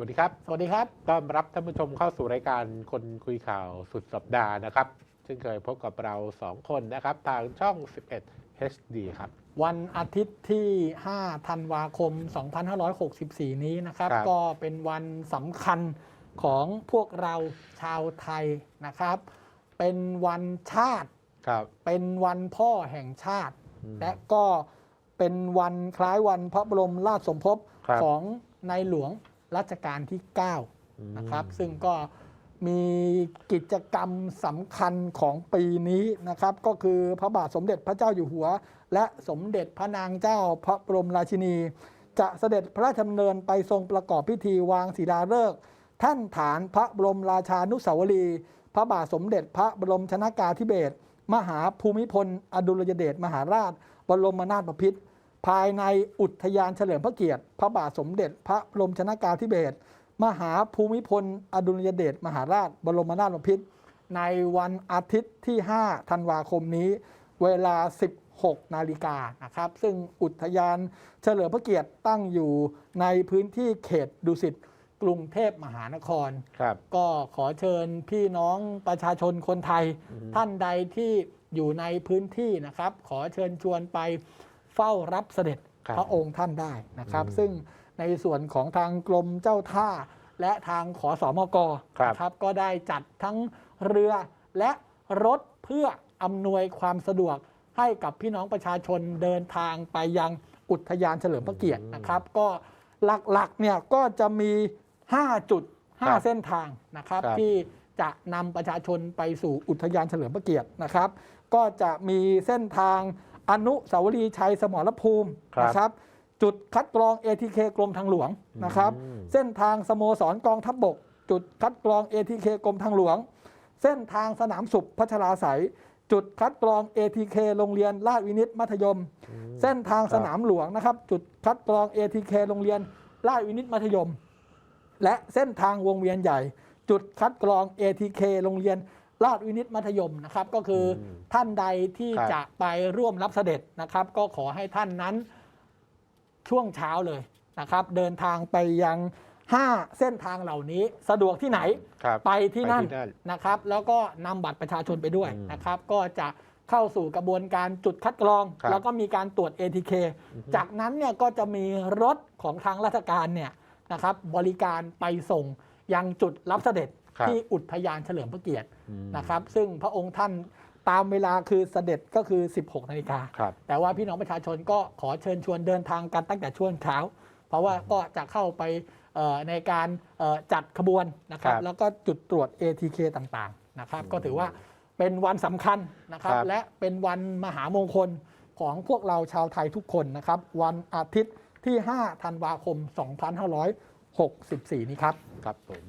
วัสดีครับ สวัสดีครับ ต้อนรับท่านผู้ชมเข้าสู่รายการคนคุยข่าวสุดสัปดาห์นะครับซึ่งเคยพบกับเรา 2 คนนะครับ ทางช่อง 11 HD ครับ วันอาทิตย์ที่ 5 ธันวาคม 2564 นี้นะครับครับก็เป็นวันสำคัญของพวกเราชาวไทยนะครับ เป็นวันชาติครับเป็นวันพ่อแห่งชาติอืมและก็เป็นวันคล้ายวันพระบรมราชสมภพครับของในหลวง รัชกาลที่ 9 นะครับ ซึ่งก็มีกิจกรรมสำคัญของปีนี้นะครับ ก็คือพระบาทสมเด็จพระเจ้าอยู่หัว และสมเด็จพระนางเจ้าพระบรมราชินี จะเสด็จพระราชดำเนินไปทรงประกอบพิธีวางศิลาฤกษ์แท่านฐานพระบรมราชานุสาวรีย์พระบาทสมเด็จพระบรมชนากาธิเบศรมหาภูมิพล อดุลยเดชมหาราช บรมนาถบพิตร ภายในอุทยานเฉลิมพระเกียรติ พระบาทสมเด็จ พระบรมชนากาธิเบศรมหาภูมิพล อดุลยเดชมหาราช บรมนาถบพิตรในวันอาทิตย์ที่ 5 ธันวาคมนี้ เวลา 16 นาฬิกานะครับ ซึ่งอุทยานเฉลิมพระเกียรติตั้งอยู่ในพื้นที่เขตดุสิตกรุงเทพมหานครครับก็ขอเชิญพี่น้องประชาชนคนไทย ท่านใดที่อยู่ในพื้นที่นะครับ ขอเชิญชวนไปเฝ้ารับเสด็จครับพระองค์ท่านได้นะครับอืมซึ่งในส่วนของทางกรมเจ้าท่า และทางขอสอมกครับนะครับก็ได้จัดทั้งเรือและรถเพื่ออำนวยความสะดวกให้กับพี่น้องประชาชนเดินทางไปยังอุทยานเฉลิมพระเกียรตินะครับ ก็หลักๆเนี่ยก็จะมี 5 จุดครับ5เส้นทางนะครับครับที่จะนำประชาชนไปสู่อุทยานเฉลิมพระเกียรตินะครับ ก็จะมีเส้นทาง อนุสาวรีย์ชัยสมรภูมิครับ นะครับ จุดคัดกรอง ATK กรมทางหลวงนะครับอืมเส้นทางสโมสรกองทัพบบก จุดคัดกรอง ATK กรมทางหลวง เส้นทางสนามสุขพัชราไสยจุดคัดกรอง ATK โรงเรียนราชวินิตมัธยม เส้นทางสนามหลวงนะครับ จุดคัดกรอง ATK โรงเรียนราชวินิตมัธยม และเส้นทางวงเวียนใหญ่ จุดคัดกรอง ATK โรงเรียน ราชวินิตมัธยมนะครับก็คืออมท่านใดที่ครับ จะไปร่วมรับเสด็จนะครับ ก็ขอให้ท่านนั้นช่วงเช้าเลยนะครับ เดินทางไปยัง 5 เส้นทางเหล่านี้สะดวกที่ไหน ครับ ไปที่นั่นไปที่นั่นนะครับ แล้วก็นำบัตรประชาชนไปด้วยอืมนะครับ ก็จะเข้าสู่กระบวนการจุดคัดกรอง ครับแล้วก็มีการตรวจ ATK จากนั้นเนี่ยก็จะมีรถของทางราชการเนี่ยนะครับบริการไปส่งยังจุดรับเสด็จครับ ที่อุทยานเฉลิมพระเกียรติอืมนะครับซึ่งพระองค์ท่านตามเวลาคือเสด็จก็คือ 16นาฬิกาครับแต่ว่าพี่น้องประชาชนก็ขอเชิญชวนเดินทางกันตั้งแต่ช่วงเช้า เพราะว่าก็จะเข้าไปเอ่อในการเอ่อจัดขบวนนะครับครับแล้วก็จุดตรวจ ATK ต่างๆนะครับก็ถือว่าเป็นวันสำคัญนะครับครับและเป็นวันมหามงคลของพวกเราชาวไทยทุกคนนะครับ วันอาทิตย์ที่ 5 ธันวาคม 2564 นี้ครับ ครับผม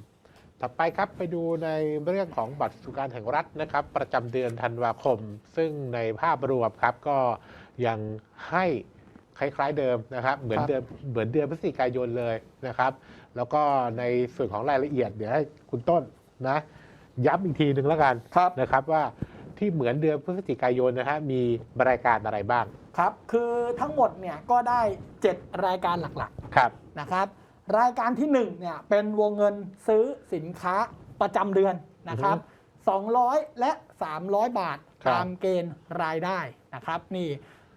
ต่อไปครับไปดูในเรื่องของบัตรสวัสดิการแห่งรัฐนะครับ ประจำเดือนธันวาคม ซึ่งในภาพรวมครับก็ยังให้คล้ายๆเดิมนะครับ เหมือนครับเดือนเหมือนเดือนพฤศจิกายนเลยนะครับ แล้วก็ในส่วนของรายละเอียดเดี๋ยวให้คุณต้นนะย้ำอีกทีหนึ่งแล้วกันครับนะครับว่าที่เหมือนเดือนพฤศจิกายนนะฮะมีรายการอะไรบ้างครับ คือทั้งหมดเนี่ยก็ได้ 7 รายการหลักๆครับนะครับ รายการที่1เนี่ยเป็นวงเงินซื้อสินค้าประจำเดือนนะครับ 200 และ 300 บาทครับ ตามเกณฑ์รายได้นะครับ นี่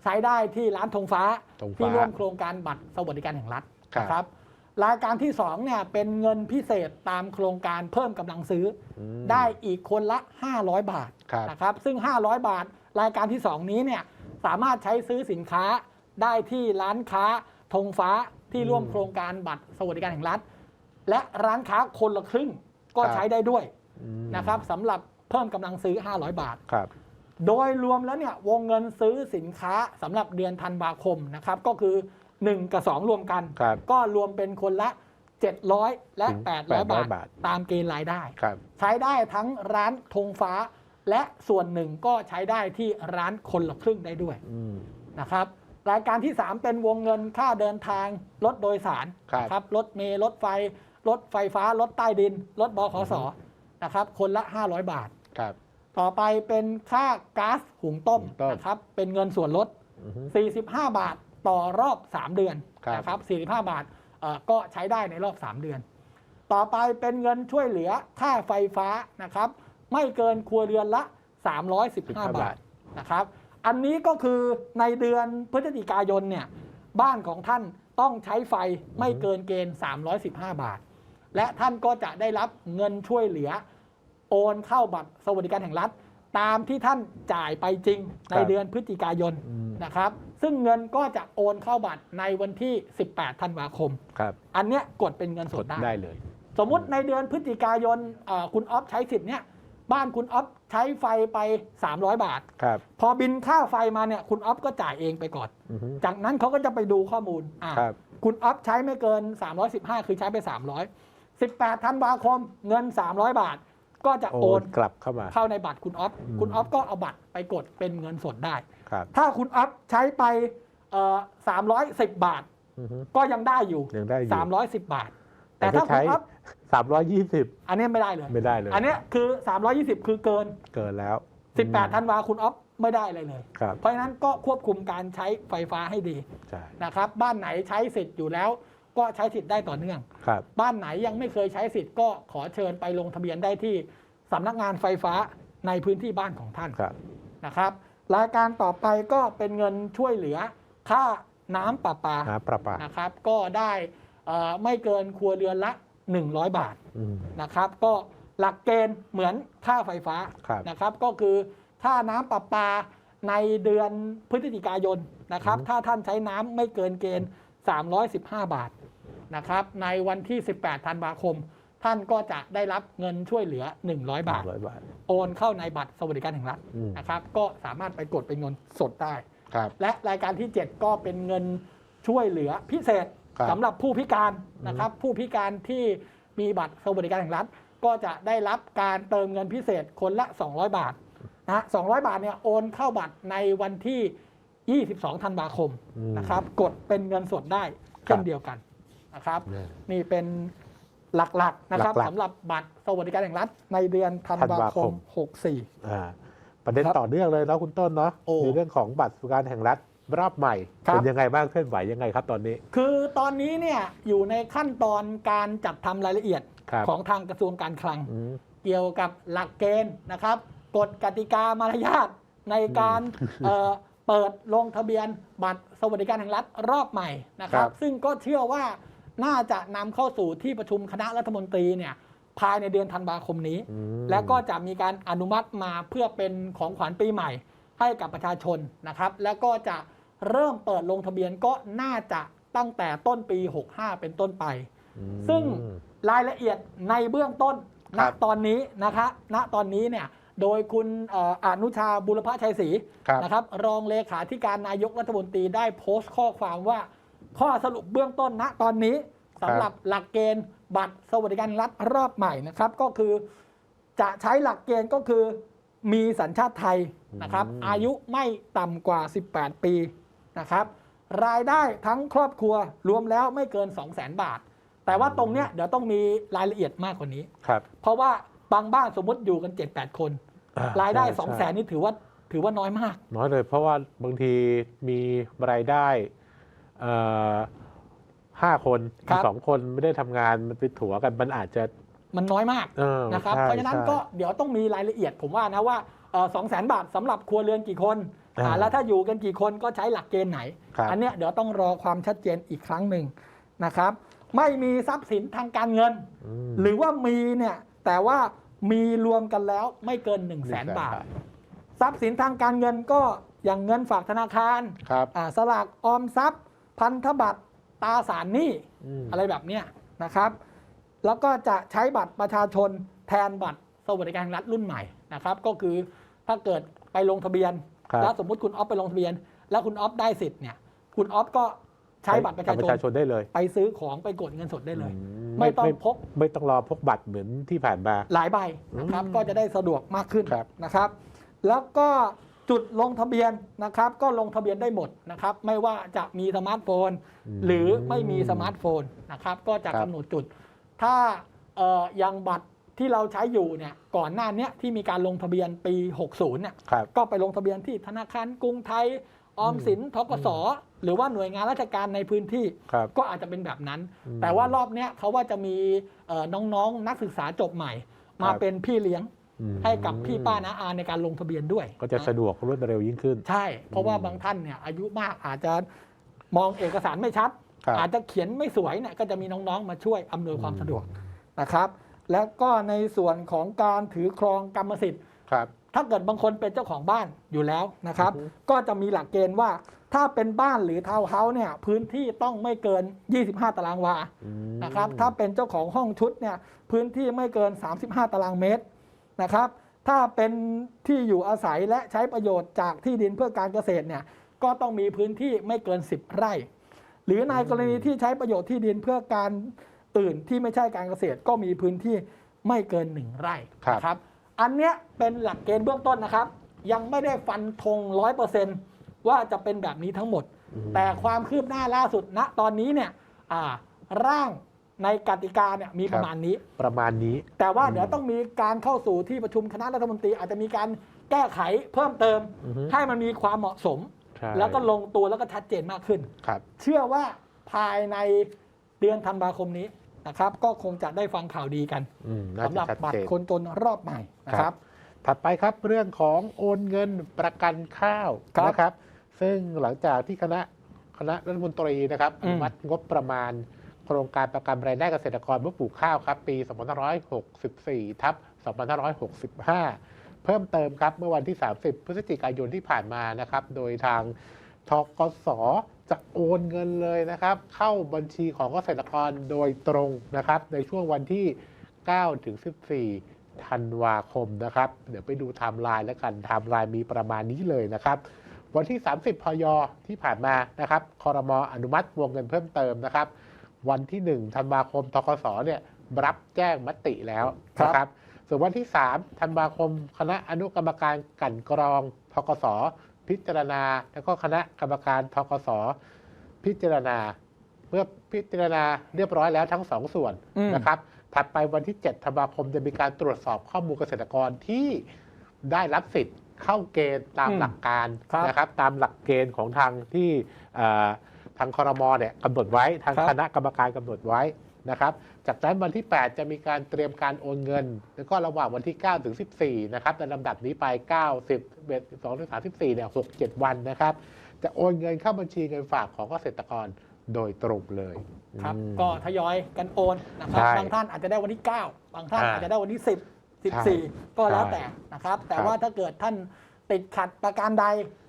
ใช้ได้ที่ร้านธงฟ้าธงฟ้าที่ร่วมโครงการบัตรสวัสดิการแห่งรัฐครับ นะครับรายการที่2เนี่ยเป็นเงินพิเศษตามโครงการเพิ่มกำลังซื้อออืม ได้อีกคนละ 500 บาทครับ นะครับ ซึ่ง 500 บาท รายการที่ 2 นี้เนี่ยสามารถใช้ซื้อสินค้าได้ที่ร้านค้าธงฟ้า ที่ร่วมโครงการบัตรสวัสดิการแห่งรัฐ และร้านค้าคนละครึ่งก็ครับใช้ได้ด้วยอืมนะครับสำหรับเพิ่มกำลังซื้อ 500 บาทครับโดยรวมแล้วเนี่ยวงเงินซื้อสินค้าสำหรับเดือนธันวาคมนะครับก็คือ 1 กับ 2 รวมกันครับก็รวมเป็นคนละ 700 และถึง800บาทบาท ตามเกณฑ์รายได้ครับใช้ได้ทั้งร้านธงฟ้า และส่วนหนึ่งก็ใช้ได้ที่ร้านคนละครึ่งได้ด้วยอืมนะครับ รายการที่ 3 เป็นวงเงินค่าเดินทางรถโดยสารครับนะครับรถเมล์รถไฟ รถไฟฟ้า รถใต้ดิน รถบขสนะครับคนละ 500 บาท ครับ ต่อไปเป็นค่าก๊าซหุงต้มหุงต้ม นะครับเป็นเงินส่วนลด อือฮึ 45 บาทต่อรอบ 3 เดือนครับ นะครับ45 บาทเอ่อก็ใช้ได้ในรอบ 3 เดือน ต่อไปเป็นเงินช่วยเหลือค่าไฟฟ้านะครับ ไม่เกินครัวเรือนละ 315 บาบาททนะครับ อันนี้ก็คือในเดือนพฤศจิกายนเนี่ยบ้านของท่านต้องใช้ไฟไม่เกินเกณฑ์ 315 บาท และท่านก็จะได้รับเงินช่วยเหลือ โอนเข้าบัตรสวัสดิการแห่งรัฐ ตามที่ท่านจ่ายไปจริงในเดือนพฤศจิกายนอืมนะครับ ซึ่งเงินก็จะโอนเข้าบัตรในวันที่ 18 ธันวาคมครับอันเนี้ยกดเป็นเงินสกดดได้ได้เลย สมมุติในเดือนพฤศจิกายนเอ่อคุณออฟใช้สิทธิ์เนี่ย บ้านคุณออฟใช้ไฟไป 300 บาท ครับ พอบินค่าไฟมาเนี่ยคุณออฟก็จ่ายเองไปก่อน อือฮึ จากนั้นเขาก็จะไปดูข้อมูลอ่าครับ คุณออฟใช้ไม่เกิน 315 คือใช้ไป 300 18ธันวาคมเงิน 300 บาท ก็จะโอโอนนกลับเข้ามา เข้าในบัตรคุณออฟอืม คุณออฟก็เอาบัตรไปกดเป็นเงินสดได้ ครับถ้าคุณออฟใช้ไปเอ่อ310 บาท อือฮึก็ยังได้อยู่ ยังได้อยู่ 310 บาท แต่แต่ถ้าถ้าคุใช้ ณออฟ สามร้อยยี่สิบอันนี้ไม่ได้เลย ไม่ได้เลยอันเนี้ยคือ 320 คือเกิน เกินแล้ว 18 ธันวาคุณออฟไม่ได้อะไรเลย ครับ เพราะฉะนั้นก็ควบคุมการใช้ไฟฟ้าให้ดีใช่ นะครับ บ้านไหนใช้สิทธิ์อยู่แล้ว ก็ใช้สิทธิ์ได้ต่อเนื่อง ครับ บ้านไหนยังไม่เคยใช้สิทธิ์ก็ขอเชิญไปลงทะเบียนได้ที่สำนักงานไฟฟ้าในพื้นที่บ้านของท่านครับ นะครับ รายการต่อไปก็เป็นเงินช่วยเหลือค่าน้ำประปา น้ำประปา นะครับก็ได้เอ่อไม่เกินครัวเรือนละ 100 บาทอืมนะครับ ก็หลักเกณฑ์เหมือนค่าไฟฟ้าครับนะครับ ก็คือค่าน้ำประปาในเดือนพฤศจิกายนนะครับอืมถ้าท่านใช้น้ำไม่เกินเกณฑ์ 315 บาทนะครับ ในวันที่ 18 ธันวาคม ท่านก็จะได้รับเงินช่วยเหลือ 100 บาทร้อยบาทโอนเข้าในบัตรสวัสดิการแห่งรัฐอืมนะครับ ก็สามารถไปกดเป็นเงินสดได้ครับและรายการที่ 7 ก็เป็นเงินช่วยเหลือพิเศษ ครับ สำหรับผู้พิการนะครับ ผู้พิการที่มีบัตรสวัสดิการแห่งรัฐ ก็จะได้รับการเติมเงินพิเศษคนละ 200 บาทนะฮะ200 บาทเนี่ยโอนเข้าบัตรในวันที่ 22 ธันวาคมอืมนะครับ กดเป็นเงินสดได้เช่นเดียวกันนะครับ เนี่ย นี่เป็นหลักๆนะครับหลักๆสำหรับบัตรสวัสดิการแห่งรัฐ ในเดือนธันวาธันวาคคมม64 อ่าประเด็นครับต่อเนื่องเลยเนาะคุณต้นเนาะโอ้ ในเรื่องของบัตรสวัสดิการแห่งรัฐ รอบใหม่ครับ เป็นยังไงบ้างเคลื่อนไหวยังไงครับตอนนี้คือตอนนี้เนี่ยอยู่ในขั้นตอนการจัดทำรายละเอียดครับของทางกระทรวงการคลัง อืม เกี่ยวกับหลักเกณฑ์นะครับกฎกติกามารยาทในการเอ่อเปิดลงทะเบียนบัตรสวัสดิการแห่งรัฐรอบใหม่นะครับครับซึ่งก็เชื่อว่าน่าจะนำเข้าสู่ที่ประชุมคณะรัฐมนตรีเนี่ยภายในเดือนธันวาคมนี้ อืม แล้วก็จะมีการอนุมัติมาเพื่อเป็นของขวัญปีใหม่ให้กับประชาชนนะครับ แล้วก็จะ เริ่มเปิดลงทะเบียนก็น่าจะตั้งแต่ต้นปี 65 เป็นต้นไปอืมซึ่งรายละเอียดในเบื้องต้นคณรับตอนนี้นะคะณตอนนี้เนี่ยโดยคุณเอ่ออนุชาบุรพชัยศรีครับนะครับ รองเลขาธิการนายกรัฐมนตรีได้โพสต์ข้อความว่า ข้อสรุปเบื้องต้นณตอนนี้สำหรับหลักเกณฑ์บัตรสวัสดิการรัฐรอบใหม่นะครับ ก็คือจะใช้หลักเกณฑ์ก็คือมีสัญชาติไทยนะครับอืมอายุไม่ต่ำกว่า 18 ปี นะครับรายได้ทั้งครอบครัวรวมแล้วไม่เกิน 2 0 0 0 0 0บาท แต่ว่าตรงเนี้ยเดี๋ยวต้องมีรายละเอียดมากกว่านี้ครับเพราะว่าบางบ้านสมมติอยู่กัน 7-8 คนอ่ารายได้ใช่2 0 0 0 0ใช่0นี่ถือว่าถือว่าน้อยมาก น้อยเลยเพราะว่าบางทีมีรายได้เอ่อห้าคนครับสองคนไม่ได้ทำงานมันไปถัวกันมันอาจจะมันน้อยมากเออนะครับใช่เพราะฉะนั้นใช่ก็เดี๋ยวต้องมีรายละเอียดผมว่านะว่าสองแสนบาทสำหรับครัวเรือนกี่คนอ่าอ่า แล้วถ้าอยู่กันกี่คนก็ใช้หลักเกณฑ์ไหนครับอันเนี้ยเดี๋ยวต้องรอความชัดเจนอีกครั้งหนึ่งนะครับ ไม่มีทรัพย์สินทางการเงินอืมหรือว่ามีเนี่ยแต่ว่ามีรวมกันแล้วไม่เกิน1 0 0 0 0แสนบาท ทรัพย์สินทางการเงินก็อย่างเงินฝากธนาคารครับอ่าสลากออมทรัพย์ พันธบัตรตราสารหนี้อืมอะไรแบบเนี้ยนะครับ แล้วก็จะใช้บัตรประชาชนแทนบัตรสวัสดิการแห่งรัฐรุ่นใหม่นะครับ ก็คือถ้าเกิดไปลงทะเบียน ครับ แล้วสมมุติคุณออฟไปลงทะเบียน แล้วคุณออฟได้สิทธิ์เนี่ย คุณออฟก็ใช้บัตรประชาปชระนชาชนได้เลย ไปซื้อของไปกดเงินสดได้เลยอืไม่ต้องพกไม่ต้องรอพกบัตรเหมือนที่ผ่านมา หลายใบนะครับอืมก็จะได้สะดวกมากขึ้นครับนะครับ แล้วก็จุดลงทะเบียนนะครับ ก็ลงทะเบียนได้หมดนะครับ ไม่ว่าจะมีสมาร์ทโฟน หรือไม่มีสมาร์ทโฟนนะครับ ก็จะครับกำหนดจุด ถ้าเอ่อยังบัตร ที่เราใช้อยู่เนี่ยก่อนหน้าเนี้ยที่มีการลงทะเบียนปี 60เนี่ยครับก็ไปลงทะเบียนที่ธนาคารกรุงไทยออมสินทกสหรือว่าหน่วยงานราชการในพื้นที่ครับก็อาจจะเป็นแบบนั้นอืมแต่ว่ารอบเนี้ยเขาว่าจะมีเอ่อน้องๆนักศึกษาจบใหม่ มาครับเป็นพี่เลี้ยงอืมให้กับพี่ป้านาอาในการลงทะเบียนด้วย ก็จะสะดวกรวดเร็วยิ่งขึ้น ใช่ เพราะว่าอืมบางท่านเนี่ยอายุมากอาจจะมองเอกสารไม่ชัดครับอาจจะเขียนไม่สวยเนี่ยก็จะมีน้องๆมาช่วยอำนวยความสะดวกนะครับ แล้วก็ในส่วนของการถือครองกรรมสิทธิ์ ครับ ถ้าเกิดบางคนเป็นเจ้าของบ้านอยู่แล้วนะครับ อือฮึ ก็จะมีหลักเกณฑ์ว่าถ้าเป็นบ้านหรือทาวน์เฮาส์เนี่ยพื้นที่ต้องไม่เกิน 25 ตารางวา อืม นะครับถ้าเป็นเจ้าของห้องชุดเนี่ยพื้นที่ไม่เกิน 35 ตารางเมตรนะครับถ้าเป็นที่อยู่อาศัยและใช้ประโยชน์จากที่ดินเพื่อการเกษตรเนี่ยก็ต้องมีพื้นที่ไม่เกิน 10 ไร่ หรือในกรณีที่ใช้ประโยชน์ที่ดินเพื่อการ อื่นที่ไม่ใช่การเกษตรก็มีพื้นที่ไม่เกิน1ไร่ครับ นะครับ อันเนี้ยเป็นหลักเกณฑ์เบื้องต้นนะครับ ยังไม่ได้ฟันธงร้อยเปอร์เซนต์ว่าจะเป็นแบบนี้ทั้งหมด อืม แต่ความคืบหน้าล่าสุดณตอนนี้เนี่ยอ่าร่างในกติกาเนี่ยมีประมาณนี้ ประมาณนี้ แต่ว่าอืมเดี๋ยวต้องมีการเข้าสู่ที่ประชุมคณะรัฐมนตรี อาจจะมีการแก้ไขเพิ่มเติม อือฮึ ให้มันมีความเหมาะสม ใช่แล้วก็ลงตัวแล้วก็ชัดเจนมากขึ้น ครับ เชื่อว่าภายในเดือนธันวาคมนี้ นะครับ ก็คงจะได้ฟังข่าวดีกันอืมน่าสำหจะรับชัดบัตเจรนคนจนรอบใหม่นะคครัรับบถัดไปครับเรื่องของโอนเงินประกันข้าวครับนะครับ ซึ่งหลังจากที่คณะคณะรัฐมนตรีนะครับออืมนุมัติงบประมาณ โครงการประกันรายได้เกษตรกรเมื่อปลูกข้าวครับ ปี 2564 ทับ 2565 เพิ่มเติมครับเมื่อวันที่ 30 พฤศจิกายนที่ผ่านมานะครับ โดยทางทกส จะโอนเงินเลยนะครับ เข้าบัญชีของเกษตรกรโดยตรงนะครับ ในช่วงวันที่9ถึง14ธันวาคมนะครับ เดี๋ยวไปดูไทม์ไลน์แล้วกันไทม์ไลน์มีประมาณนี้เลยนะครับ วันที่ 30 พยที่ผ่านมานะครับคอรมออนุมัติวงเงินเพิ่มเติมนะครับ วันที่ 1 ธันวาคมทกสเนี่ยรับแจ้งมติแล้วนะครับส่วนวันที่ 3 ธันวาคม คณะอนุกรรมการกันกรองทกส พิจารณา แล้วก็คณะกรรมการทกสพิจารณา เมื่อพิจารณาเรียบร้อยแล้วทั้งสองส่วนอืมนะครับ ถัดไปวันที่7ธันวาคมจะมีการตรวจสอบข้อมูลเกษตรกรที่ได้รับสิทธิ์เข้าเกณฑ์ตามอืมหลักการครับนะครับ ตามหลักเกณฑ์ของทางที่เอ่อทางคอรมอเนี่ยกำหนดไว้ทางครับคณะกรรมการกำหนดไว้นะครับ จากนั้นวันที่ 8 จะมีการเตรียมการโอนเงิน แล้วก็ระหว่างวันที่ 9 ถึง 14 นะครับในลำดับนี้ไป 9 10 11 12ถึง34เนี่ย 6 7 วันนะครับ จะโอนเงินเข้าบัญชีเงินฝากของเกษตรกรโดยตรงเลยครับอืมก็ทยอยกันโอนนะครับใช่บางท่านอาจจะได้วันที่ 9 บางท่านอ่าอาจจะได้วันที่ 10ใช่14 ก็แล้วแต่นะครับ แต่ครับว่าถ้าเกิดท่านติดขัดประการใด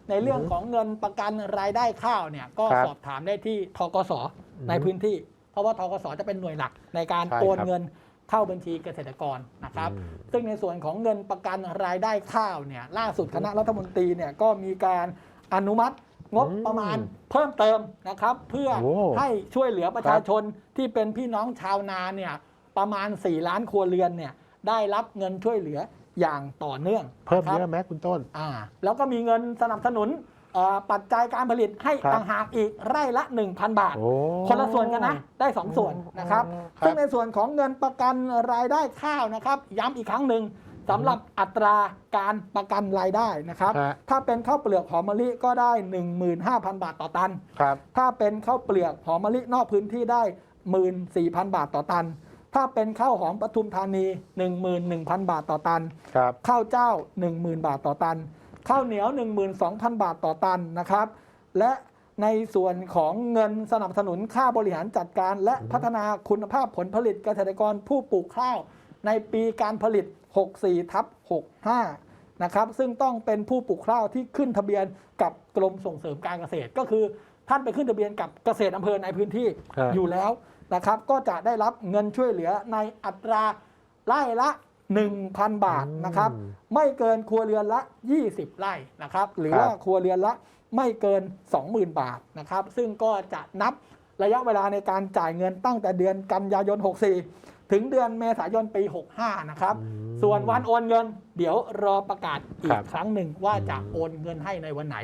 ในเรื่องอือฮึของเงินประกันรายได้ข้าวเนี่ยก็ครับสอบถามได้ที่ทกสอือฮึในพื้นที่ เพราะว่าทกสจะเป็นหน่วยหลักในการใช่โอนครับเงินเข้าบัญชีเกษตรกรนะครับอืมซึ่งในส่วนของเงินประกันรายได้ข้าวเนี่ยล่าสุดคณะรัฐมนตรีเนี่ยก็มีการอนุมัติงบอืมประมาณเพิ่มเติมนะครับ เพื่อโอ้ให้ช่วยเหลือประชาชนที่เป็นพี่น้องชาวนาเนี่ยประมาณ 4 ล้านครัวเรือนเนี่ยได้รับเงินช่วยเหลืออย่างต่อเนื่อง เพิ่มนครับเยอะไหมคุณต้นอ่าแล้วก็มีเงินสนับสนุน เอ่อปัจจัยการผลิตให้ครับต่างหากอีกไร่ละ 1,000 บาท โอ้คนละส่วนกันนะ ได้2ส่วนนะครับ ครับ ซึ่งในส่วนของเงินประกันรายได้ข้าวนะครับ ย้ำอีกครั้งหนึ่งสำหรับอัตราการประกันรายได้นะครับ ฮะถ้าเป็นข้าวเปลือกหอมมะลิก็ได้ 15,000 บาทต่อตัน ครับ ถ้าเป็นข้าวเปลือกหอมมะลินอกพื้นที่ได้ 14,000 บาทต่อตัน ถ้าเป็นข้าวหอมปทุมธานี 11,000 บาทต่อตัน ครับ ข้าวเจ้า 10,000 บาทต่อตัน ข้าวเหนียว 12,000 บาทต่อตันนะครับ และในส่วนของเงินสนับสนุนค่าบริหารจัดการ และพัฒนาคุณภาพผลผลิตเกษตรกรผู้ปลูกข้าว ในปีการผลิต 64 ทับ 65 นะครับ ซึ่งต้องเป็นผู้ปลูกข้าวที่ขึ้นทะเบียนกับกรมส่งเสริมการเกษตร ก็คือท่านไปขึ้นทะเบียนกับเกษตรอำเภอในพื้นที่ครับอยู่แล้วนะครับ ก็จะได้รับเงินช่วยเหลือในอัตราไร่ละ 1,000 บาทนะครับอืมไม่เกินครัวเรือนละ 20 ไร่นะครับ หรือครับว่าครัวเรือนละไม่เกิน 20,000 บาทนะครับ ซึ่งก็จะนับระยะเวลาในการจ่ายเงินตั้งแต่เดือนกันยายน 64 ถึงเดือนเมษายนปี 65 นะครับอืมส่วนวันโอนเงิน เดี๋ยวรอประกาศอีครักบครั้งหนึ่งว่าจะอืมโอนเงินให้ในวันไหน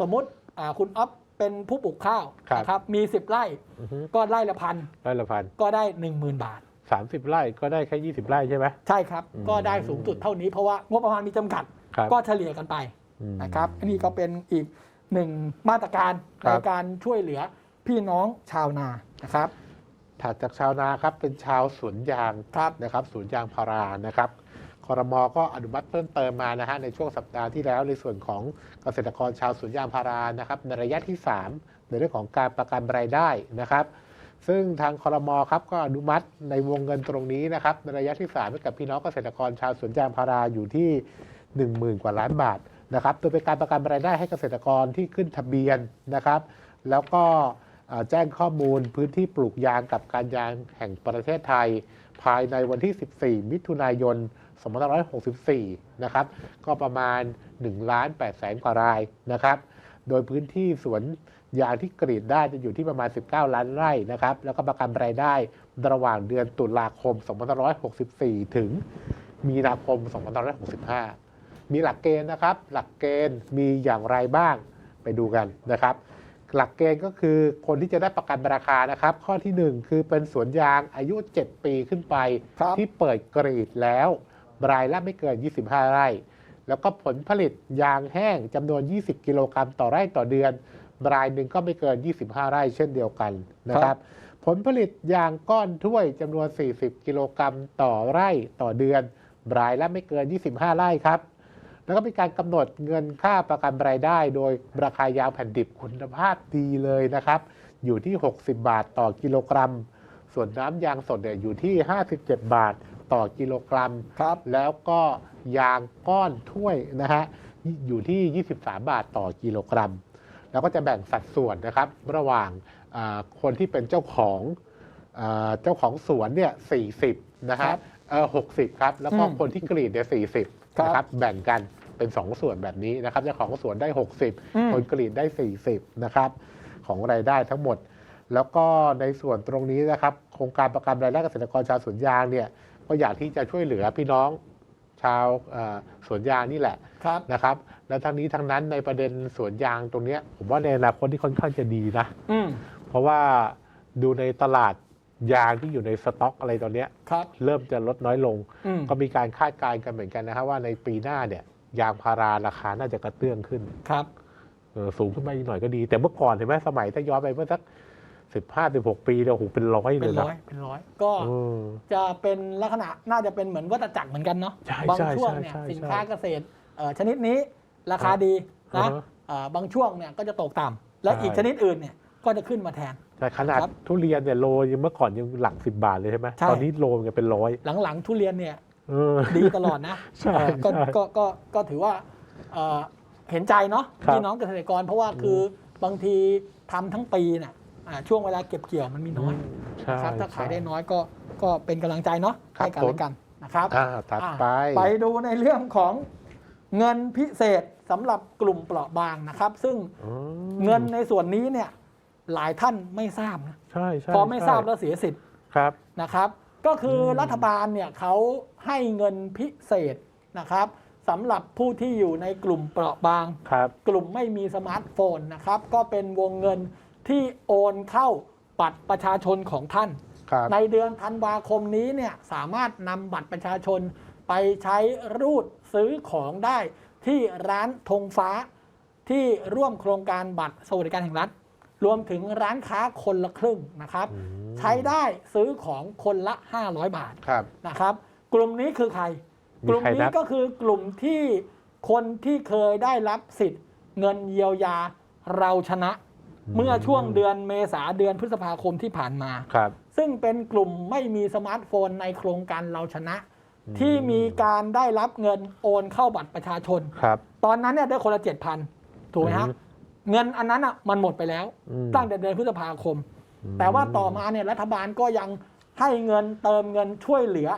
สมมุติอ่าคุณอ๊อฟเป็นผู้ปลูกข้าวครับนะครับ มี 10 ไร่อือฮึก็ไร่ละพันไร่ละพัน ก็ได้ 10,000 บาท สามสิบไร่ก็ได้แค่ยี่สิบไร่ใช่ไหม ใช่ครับ อืมก็ได้สูงสุดเท่านี้เพราะว่างบประมาณมีจำกัด ครับก็เฉลี่ยกันไปอืมนะครับ อันนี้ก็เป็นอีกหนึ่งมาตรการครัในบ การช่วยเหลือพี่น้องชาวนานะครับ ถัดจากชาวนาครับเป็นชาวสวนยางครับ นะครับสวนยางพารานะครับคอรมอก็อนุมัติเพิ่มเติมมานะฮะในช่วงสัปดาห์ที่แล้วในส่วนของเกษตรกรชาวสวนยางพารานะครับในระยะที่ 3 ในเรื่องของการประกันรายได้นะครับ ซึ่งทางคอรมอครับก็อนุมัติในวงเงินตรงนี้นะครับในระยะที่3ให้กับพี่น้องเกษตรกรชาวสวนยางพาราอยู่ที่ 10,000 กว่าล้านบาทนะครับโดยเป็นการประกันรายได้ให้เกษตรกรที่ขึ้นทะเบียนนะครับ แล้วก็แจ้งข้อมูลพื้นที่ปลูกยางกับการยางแห่งประเทศไทย ภายในวันที่ 14 มิถุนายน 2564 นะครับ ก็ประมาณ1ล้าน8แสนกว่ารายนะครับ โดยพื้นที่สวนยางที่กรีดได้จะอยู่ที่ประมาณ 19 ล้านไร่นะครับ แล้วก็ประกันรายได้ระหว่างเดือนตุลาคม 2564 ถึงมีนาคม 2565 มีหลักเกณฑ์นะครับ หลักเกณฑ์มีอย่างไรบ้างไปดูกันนะครับ หลักเกณฑ์ก็คือคนที่จะได้ประกันราคานะครับ ข้อทีหนึ่1 คือเป็นสวนยางอายุ 7 ปีขึ้นไปครับที่เปิดกรีดแล้วรายละไม่เกิน 25 ไร่ แล้วก็ผลผลิตยางแห้งจำนวน 20 กิโลกรัมต่อไร่ต่อเดือน รายหนึ่งก็ไม่เกิน 25 ไร่เช่นเดียวกันนะครับ ผลผลิตยางก้อนถ้วยจำนวน 40 กิโลกรัมต่อไร่ต่อเดือน รายละไม่เกิน 25 ไร่ครับ แล้วก็มีการกำหนดเงินค่าประกันรายได้ โดยราคายางแผ่นดิบคุณภาพดีเลยนะครับ อยู่ที่ 60 บาทต่อกิโลกรัม ส่วนน้ำยางสดเนี่ยอยู่ที่ 57 บาท ต่อกิโลกรัม ครับ แล้วก็ยางก้อนถ้วยนะฮะอยู่ที่ 23 บาทต่อกิโลกรัม แล้วก็จะแบ่งสัดส่วนนะครับ ระหว่างอ่าคนที่เป็นเจ้าของอาเจ้าของสวนเนี่ย 40 นะครัฮะบเออ60 ครับ แล้วก็อืมคนที่กรีดเนี่ย40 ครับนะครับแบ่งกันเป็น 2 ส่วนแบบนี้นะครับเจ้าของสวนได้ อืม 60 คนกรีดได้ 40 นะครับ ของรายได้ทั้งหมด แล้วก็ในส่วนตรงนี้นะครับ โครงการประกันรายได้เกษตรกรชาวสวนยางเนี่ย ก็อยากที่จะช่วยเหลือพี่น้องชาวเอ่อสวนยางนี่แหละครับนะครับ และทั้งนี้ทั้งนั้นในประเด็นสวนยางตรงเนี้ยผมว่าในอนาคตที่ค่อนข้างจะดีนะอืมเพราะว่าดูในตลาดยางที่อยู่ในสต็อกอะไรตอนเนี้ยครับเริ่มจะลดน้อยลงอืมก็มีการคาดการณ์กันเหมือนกันนะครับว่าในปีหน้าเนี่ย ยางพาราราคาน่าจะกระเตื้องขึ้นครับเออสูงขึ้นมาอีกหน่อยก็ดี แต่เมื่อก่อนเห็นไหมสมัยถ้าย้อนไปเมื่อสัก สิบห้าสิบหกปีเนี่ยโอ้โหเป็นร้อยเลเป็นยนะร้อยเป็นร้อยก็เออ จะเป็นลักษณะน่าจะเป็นเหมือนวัฏจักรเหมือนกันเนาะใช่บางใช่ช่วงใช่เนี่ยใช่สินใช่ค้าเกษตรเอ่อชนิดนี้ราคาดีนะอ่าฮะเอ่อบางช่วงเนี่ยก็จะตกต่ำและใช่ อีกชนิดอื่นเนี่ยก็จะขึ้นมาแทน แต่ขนาดครับทุเรียนเนี่ยโลยังเมื่อก่อนยังหลักสิบบาทเลยใช่ไหมใช่ ตอนนี้โลมันเป็นร้อยหลังๆทุเรียนเนี่ย เออ ดีตลอดนะใช่เอ่อก็ใช่ก็ก็ก็ถือว่าเอ่อเห็นใจเนาะครับพี่น้องเกษตรกรเพราะว่าคือบางทีทำทั้งปีเนี่ย อ่าช่วงเวลาเก็บเกี่ยวมันมีน้อยใช่นะครับถ้าขายได้ใช่น้อยก็ก็เป็นกำลังใจเนาะครับให้กันผมและกันนะครับอ่าตัดอะไป ไปดูในเรื่องของเงินพิเศษสำหรับกลุ่มเปราะบางนะครับ ซึ่งอืมเงินในส่วนนี้เนี่ยหลายท่านไม่ทราบนะใช่ใช่พอไม่ทราบใช่แล้วเสียสิทธิ์ครับนะครับ ก็คืออมรัฐบาลเนี่ยเขาให้เงินพิเศษนะครับสำหรับผู้ที่อยู่ในกลุ่มเปราะบางครับกลุ่มไม่มีสมาร์ทโฟนนะครับ ก็เป็นวงเงิน ที่โอนเข้าบัตรประชาชนของท่าน ครับในเดือนธันวาคมนี้เนี่ยสามารถนำบัตรประชาชนไปใช้รูดซื้อของได้ที่ร้านธงฟ้าที่ร่วมโครงการบัตรสวัสดิการแห่งรัฐ รวมถึงร้านค้าคนละครึ่งนะครับอืมใช้ได้ซื้อของคนละ 500 บาทครับ นะครับ กลุ่มนี้คือใคร มีกลุ่มใครนี้นับก็คือกลุ่มที่คนที่เคยได้รับสิทธิ์ เงินเยียวยาเราชนะ เมื่อช่วงเดือนเมษาเดือนพฤษภาคมที่ผ่านมาครับ ซึ่งเป็นกลุ่มไม่มีสมาร์ทโฟนในโครงการเราชนะอืมที่มีการได้รับเงินโอนเข้าบัตรประชาชนครับตอนนั้นเนี่ยได้คนละเจ็ดพันถูกไหมฮะอืมเงินอันนั้นอะมันหมดไปแล้วอืมตั้งแต่เดือนพฤษภาคม แต่ว่าต่อมาเนี่ยรัฐบาลก็ยังให้เงินเติมเงินช่วยเหลือ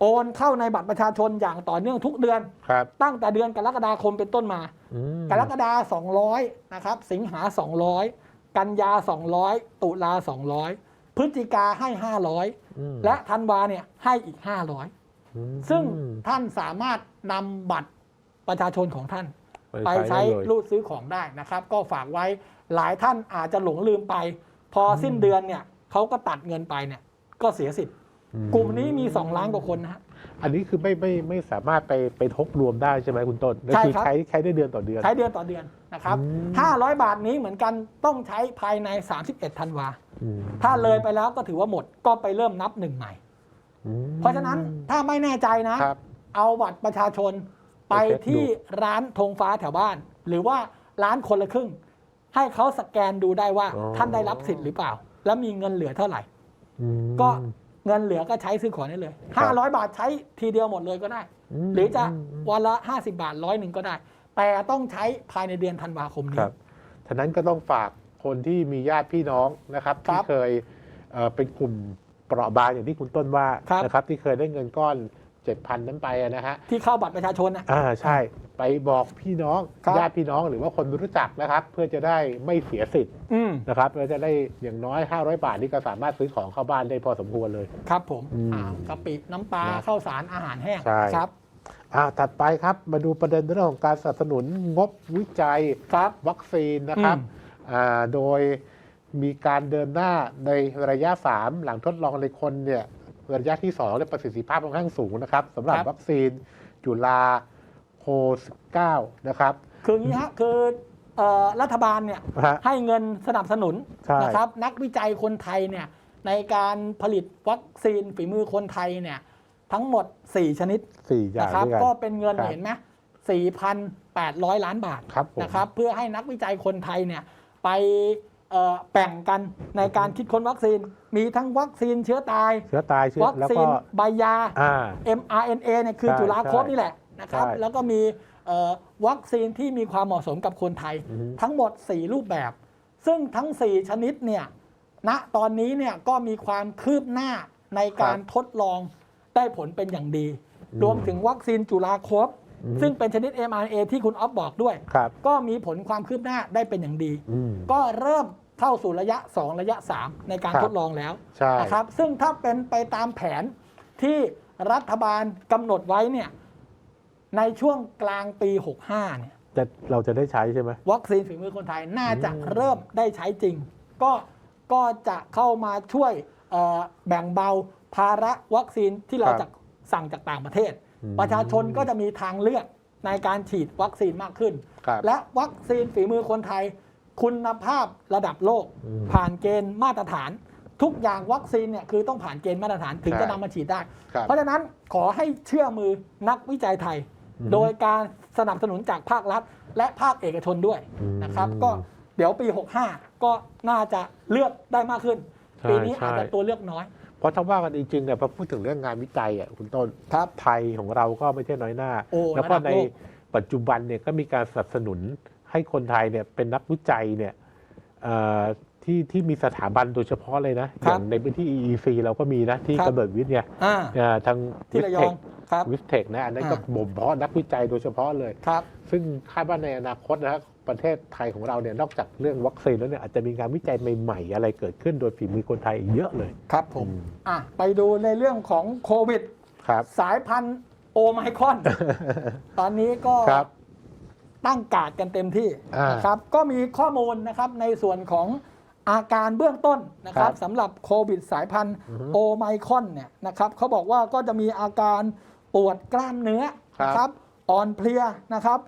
โอนเข้าในบัตรประชาชนอย่างต่อเนื่องทุกเดือนครับตั้งแต่เดือนกรกฎาคมเป็นต้นมาอืมกรกฎาคม200 นะครับ สิงหา 200 กันยา 200 ตุลา 200 พฤศจิกาให้อืม500 และธันวาเนี่ยให้อีก 500อืมซึ่งท่านสามารถนำบัตรประชาชนของท่าน ไปใช้ได้เลยรูดซื้อของได้นะครับ ก็ฝากไว้หลายท่านอาจจะหลงลืมไป พอสิ้นเดือนเนี่ยเขาก็ตัดเงินไปเนี่ยก็เสียสิทธิ์อื กลุ่มนี้มี 2 ล้านกว่าคนนะฮะ อันนี้คือไม่ไม่ไม่สามารถไปไปทบรวมได้ใช่ไหมคุณต้นก็ใช่คือครับใช้ใช้ได้เดือนต่อเดือน ใช้เดือนต่อเดือนนะครับอืม500 บาทนี้เหมือนกันต้องใช้ภายใน 31ธันวาอืมถ้าเลยไปแล้วก็ถือว่าหมดก็ไปเริ่มนับหนึ่งใหม่อืมเพราะฉะนั้นถ้าไม่แน่ใจนะครับเอาบัตรประชาชนไปไปเช็คดูที่ร้านธงฟ้าแถวบ้าน หรือว่าร้านคนละครึ่ง ให้เขาสแกนดูได้ว่าอ๋อท่านได้รับสิทธิ์หรือเปล่า แล้วมีเงินเหลือเท่าไหร่อืมก็ เงินเหลือก็ใช้ซื้อของได้เลยครับ500 บาทใช้ทีเดียวหมดเลยก็ได้มหรือจะมอืมวันละ 50 บาทร้อยหนึ่งก็ได้ แต่ต้องใช้ภายในเดือนธันวาคมคนี้รับฉะนั้นก็ต้องฝากคนที่มีญาติพี่น้องนะครับครัที่บเคยเอ่อเป็นกลุ่มเปราะบางอย่างที่คุณต้นว่าครับนะครับที่เคยได้เงินก้อน 7,000 นั้นไปอะนะฮะที่เข้าบัตรประชาชนนะอ่าใช่ ไปบอกพี่น้องครับ ญาติพี่น้องหรือว่าคนรู้จักนะครับ เพื่อจะได้ไม่เสียสิทธิ์อืมนะครับแล้วจะได้อย่างน้อย 500 บาทนี่ก็สามารถซื้อของเข้าบ้านได้พอสมควรเลย ครับผม อืม อ่ากะปิน้ำปลานะข้าวสารอาหารแห้ง ใช่ ครับ อ่าถัดไปครับมาดูประเด็นเรื่องของการสนับสนุนงบวิจัยครับ วัคซีนนะครับอืม อ่าโดยมีการเดินหน้าในระยะ 3 หลังทดลองในคนเนี่ยระยะที่2เนี่ยประสิทธิภาพค่อนข้างสูงนะครับสำหรับครับ วัคซีนจุฬา โค19 นะครับ คืออย่างนี้ฮะคือเอ่อรัฐบาลเนี่ยฮะให้เงินสนับสนุนใช่ นะครับนักวิจัยคนไทยเนี่ยในการผลิตวัคซีนฝีมือคนไทยเนี่ยทั้งหมด 4 ชนิดสี่อย่างนะครับด้วยกัน ก็เป็นเงินครับเห็นไหม4,800 ล้านบาทครับผมนะครับเพื่อให้นักวิจัยคนไทยเนี่ยไปเอ่อแบ่งกันในการคิดค้นวัคซีน มีทั้งวัคซีนเชื้อตาย เชื้อตายเชื้อวัคแล้วซีก็นใบยา อ่า mRNA เนี่ยคือใช่จุฬาโคบใช่นี่แหละ นะครับ ใช่แล้วก็มีเอ่อวัคซีนที่มีความเหมาะสมกับคนไทย อือฮึ ทั้งหมด 4 รูปแบบ ซึ่งทั้ง 4 ชนิดเนี่ยณตอนนี้เนี่ยก็มีความคืบหน้าในการทดลองได้ผลเป็นอย่างดี รวมถึงวัคซีนจุฬาโคบ อืมซึ่งเป็นชนิด mRNA ที่คุณออฟบอกด้วย ครับก็มีผลความคืบหน้าได้เป็นอย่างดี อืม ก็เริ่มเข้าสู่ระยะ 2 ระยะ 3 ในการครับ ทดลองแล้วใช่ นะครับ ซึ่งถ้าเป็นไปตามแผนที่รัฐบาลกำหนดไว้เนี่ย ในช่วงกลางปี 65 เนี่ยจะเราจะได้ใช้ใช่ไหมวัคซีนฝีมือคนไทยน่าจะอืมเริ่มได้ใช้จริง ก็ก็จะเข้ามาช่วยเอ่อแบ่งเบาภาระวัคซีนที่เราจะสั่งจากต่างประเทศอืมประชาชนก็จะมีทางเลือกในการฉีดวัคซีนมากขึ้นครับและวัคซีนฝีมือคนไทย คุณภาพระดับโลกอืมผ่านเกณฑ์มาตรฐาน ทุกอย่างวัคซีนเนี่ยคือต้องผ่านเกณฑ์มาตรฐานถึงใช่จะนำมาฉีดได้ครับเพราะฉะนั้นขอให้เชื่อมือนักวิจัยไทยอืม โดยการสนับสนุนจากภาครัฐ และภาคเอกชนด้วยอืมนะครับ ก็เดี๋ยวปี 65 ก็น่าจะเลือกได้มากขึ้นใช่ปีนี้ใช่อาจจะตัวเลือกน้อย เพราะถ้าว่ากันจริงๆเนี่ยพอพูดถึงเรื่องงานวิจัยอะคุณต้นครับไทยของเราก็ไม่ใช่น้อยหน้าโอ้แล้วก็ระดับในโลกปัจจุบันเนี่ยก็มีการสนับสนุนให้คนไทยเนี่ยเป็นนักวิจัยเนี่ยเอ่อที่ที่มีสถาบันโดยเฉพาะเลยนะคอรับย่างในพื้นที่ EEC เราก็มีนะที่ครับกำเนิดวิทย์เนี่ยอ่าเอ่อทางที่ระยอง ครับวิสเทคนะอันนั้นอ่าก็บ่มเพาะนักวิจัยโดยเฉพาะเลยครับซึ่งคาดว่าในอนาคตนะครับประเทศไทยของเราเนี่ยนอกจากเรื่องวัคซีนแล้วเนี่ยอาจจะมีงานวิจัยใหม่ๆ อะไรเกิดขึ้นโดยฝีมือคนไทยอีกเยอะเลย ครับผมอืมอะไปดูในเรื่องของโควิดครับสายพันธุ์โอไมครอน ตอนนี้ก็ครับตั้งการ์ดกันเต็มที่อ่านนะครับก็มีข้อมูลนะครับในส่วนของอาการเบื้องต้นนะครัครับบสำหรับโควิดสายพันธุ์อือฮึโอไมครอนเนี่ยนะครับเขาบอกว่าก็จะมีอาการ ปวดกล้ามเนื้อครับนะครับอ่อนเพลียนะครับ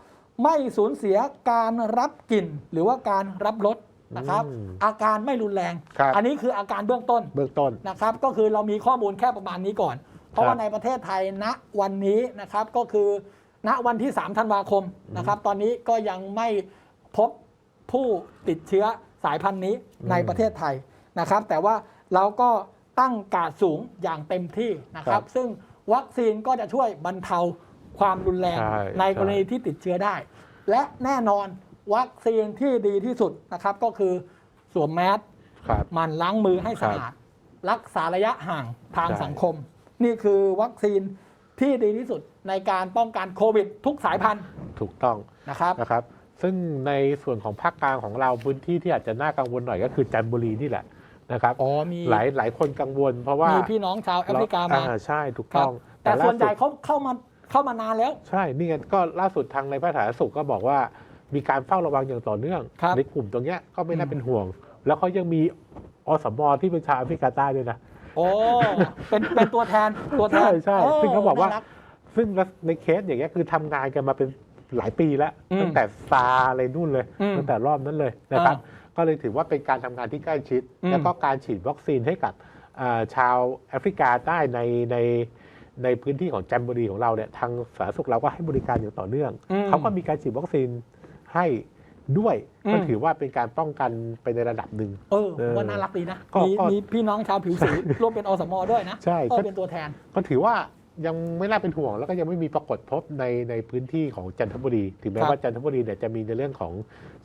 ไม่สูญเสียการรับกลิ่นหรือว่าการรับรสนะครับอืมอาการไม่รุนแรงครับอันนี้คืออาการเบื้องต้นเบื้องต้นนะครับ ก็คือเรามีข้อมูลแค่ประมาณนี้ก่อน เพราะครับว่าในประเทศไทยณวันนี้นะครับก็คือณวันที่ 3 ธันวาคมนะครับ ตอนนี้ก็ยังไม่พบผู้ติดเชื้อสายพันธุ์นี้ในประเทศไทยนะครับ แต่ว่าเราก็ตั้งการดสูงอย่างเต็มที่นะครับ ซึ่ง วัคซีนก็จะช่วยบรรเทาความรุนแรงใช่ในกรณีใช่ที่ติดเชื้อได้ และแน่นอนวัคซีนที่ดีที่สุดนะครับก็คือสวมแมสครับ หมันล้างมือให้สะครับอาด รักษาระยะห่างทางใช่ สังคม นี่คือวัคซีนที่ดีที่สุดในการป้องกันโควิดทุกสายพันธุ์ถูกต้องนะครับ นะครับ ซึ่งในส่วนของภาคกลางของเราพื้นที่ที่อาจจะน่ากังวลหน่อยก็คือจันทบุรีนี่แหละ นะครับอ๋อมีหลายหลายคนกังวล เพราะว่ามีพี่น้องชาวแอฟริกามาอ่ใช่ถูกครัต้บอง แต่ส่วนใหญ่ล่าสุดเขาเข้ามาเข้ามานานแล้ว ใช่ นี่ไงก็ล่าสุดทางในแพทย์สาธารณสุขก็บอกว่า มีการเฝ้าระวังอย่างต่อเนื่องครับในกลุ่มตรงเนี้ยก็ไม่น่าอืมเป็นห่วง แล้วเขายังมีอสมที่เป็นชาวแอฟริกาใต้ด้วยนะโอ้เป็นเป็นตัวแทนตัวแทนใช่ใช่โซึ่งเขาบอกว่าน่รัซึ่งในเคสอย่างเงี้ยคือทำงานกันมาเป็นหลายปีแล้วอืมตั้งแต่ซาอะไรนู่นเลยอืมตั้งแต่รอบนั้นเลยนะครับ ก็เลยถือว่าเป็นการทำงานที่ใกล้ชิด อืม แล้วก็การฉีดวัคซีนให้กับอ่าชาวแอฟริกาใต้ในในในพื้นที่ของแจมบุรีของเราเนี่ยทางสาธารณสุขเราก็ให้บริการอย่างต่อเนื่อง อืม เขาก็มีการฉีดวัคซีนให้ด้วย อืม ก็ถือว่าเป็นการป้องกันไปในระดับหนึ่ง เออเออว่าน่ารักดีนะก็มีก็ มีพี่น้องชาวผิวสีร่วมเป็นอสมด้วยนะใช่ก็ก็เป็นตัวแทน ก็ถือว่า ยังไม่น่าเป็นห่วง แล้วก็ยังไม่มีปรากฏพบในในพื้นที่ของจันทบุรี ถึงแม้ครับ ว่าจันทบุรีเนี่ยจะมีในเรื่องของ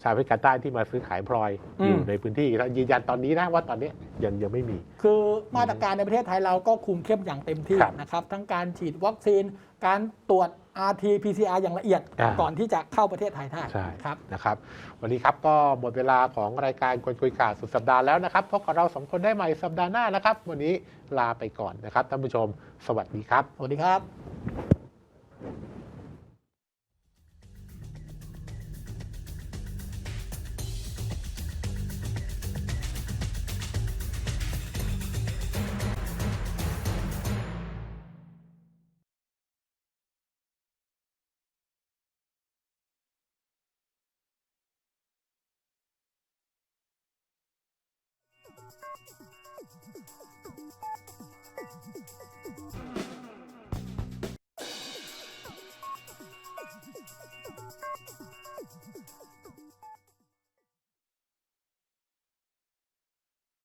ชาวแอฟริกาใต้ที่มาซื้อขายพลอยอืมอยู่ในพื้นที่แล้วยืนยันตอนนี้นะว่าตอนนี้ยังยังไม่มี คือมาตรการในประเทศไทยเราก็คุมเข้มอย่างเต็มที่ครับนะครับ ทั้งการฉีดวัคซีนการตรวจ RT PCR อย่างละเอียดอ่า ก่อนที่จะเข้าประเทศไทยได้ใช่ครับ นะครับ วันนี้ครับก็หมดเวลาของรายการคนคุยข่าวสุดสัปดาห์แล้วนะครับพบกับเราสองคนได้ใหม่สัปดาห์หน้านะครับ วันนี้ลาไปก่อนนะครับท่านผู้ชม สวัสดีครับ สวัสดีครับ「Oh,